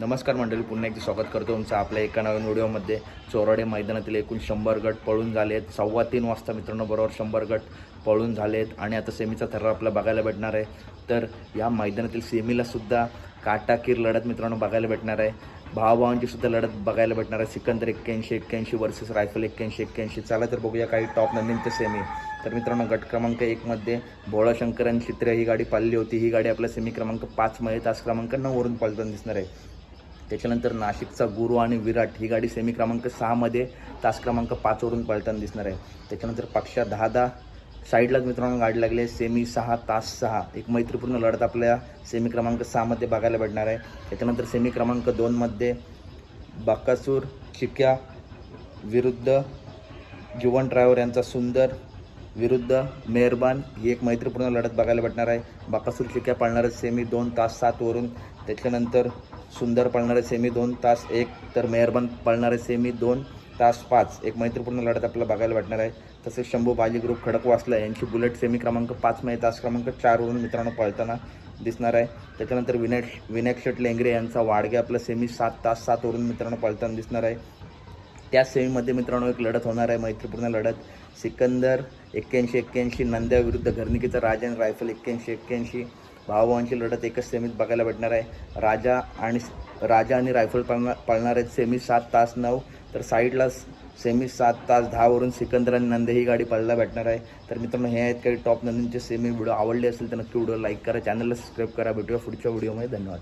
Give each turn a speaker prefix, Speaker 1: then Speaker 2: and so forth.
Speaker 1: नमस्कार मंडळी पुन्हा एकदा स्वागत करतो तुमचं आपल्या एका नवीन व्हिडिओमध्ये. चोराडे मैदानातील एकूण शंभर गट पळून झाले आहेत सव्वा तीन वाजता मित्रांनो बरोबर शंभर गट पळून झालेत आणि आता सेमीचा थरार आपल्याला बघायला भेटणार आहे. तर या मैदानातील सेमीलासुद्धा काटाकीर लढत मित्रांनो बघायला भेटणार आहे. भावाभावांची सुद्धा लढत बघायला भेटणार आहे. सिकंदर एक्क्याऐंशी एक्क्याऐंशी वर्सेस रायफल एक्क्याऐंशी एक्क्याऐंशी. चला तर बघूया काही टॉप नंदींचे सेमी तर मित्रांनो गट क्रमांक एकमध्ये भोळाशंकर आणि चित्रे ही गाडी पाळली होती. ही गाडी आपल्या सेमी क्रमांक पाचमध्ये तास क्रमांक नऊवरून पालताना दिसणार आहे. त्याच्यानंतर नाशिकचा गुरु आणि विराट ही गाडी सेमी क्रमांक सहामध्ये तास क्रमांक पाचवरून पळताना दिसणार आहे. त्याच्यानंतर पक्षा दहा दहा साईडलाच मित्रांनो गाडी लागली आहे. सेमी सहा तास सहा. एक मैत्रीपूर्ण लढत आपल्या सेमी क्रमांक सहामध्ये बघायला भेटणार आहे. त्याच्यानंतर सेमी क्रमांक दोनमध्ये बाकासूर चिक्या विरुद्ध जीवन ड्रायव्हर यांचा सुंदर विरुद्ध मेहरबान ही एक मैत्रीपूर्ण लढत बघायला भेटणार आहे. बाकासूर चिक्या पाळणारे सेमी दोन तास सातवरून त्याच्यानंतर सुंदर पाळणारे सेमी दोन तास एक तर मेहरबान पाळणारे सेमी दोन तास पाच. एक मैत्रीपूर्ण लढत आपल्याला बघायला भेटणार आहे. तसेच शंभू बाजी ग्रुप खडकवासला यांची बुलेट सेमी क्रमांक पाचमध्ये तास क्रमांक चारवरून मित्रांनो पळताना दिसणार आहे. त्याच्यानंतर विनायक विनायक शेट लेंगरे यांचा वाडगे आपला सेमी सात तास सातवरून मित्रांनो पळताना दिसणार आहे. त्या सेमीमध्ये मित्रांनो एक लढत होणार आहे मैत्रीपूर्ण लढत. सिकंदर एक्क्याऐंशी एक्क्याऐंशी नंद्या विरुद्ध घरणिकीचा राजन रायफल एक्क्याऐंशी एक्क्याऐंशी. भावाभावांची लढत एकच सेमीत बघायला भेटणार आहे. राजा आणि राजा आणि रायफल पाळणार पाळणार आहेत सेमी सात तास नऊ. तर साईडला सेमी सात तास दहावरून सिकंदर आणि नंदे ही गाडी पळायला भेटणार आहे. तर मित्रांनो हे आहेत काही टॉप नंदींचे सेमी व्हिडिओ आवडले असेल तर नक्की व्हिडिओ लाईक करा चॅनलला सबस्क्राईब करा. भेटूया पुढच्या व्हिडिओमध्ये धन्यवाद.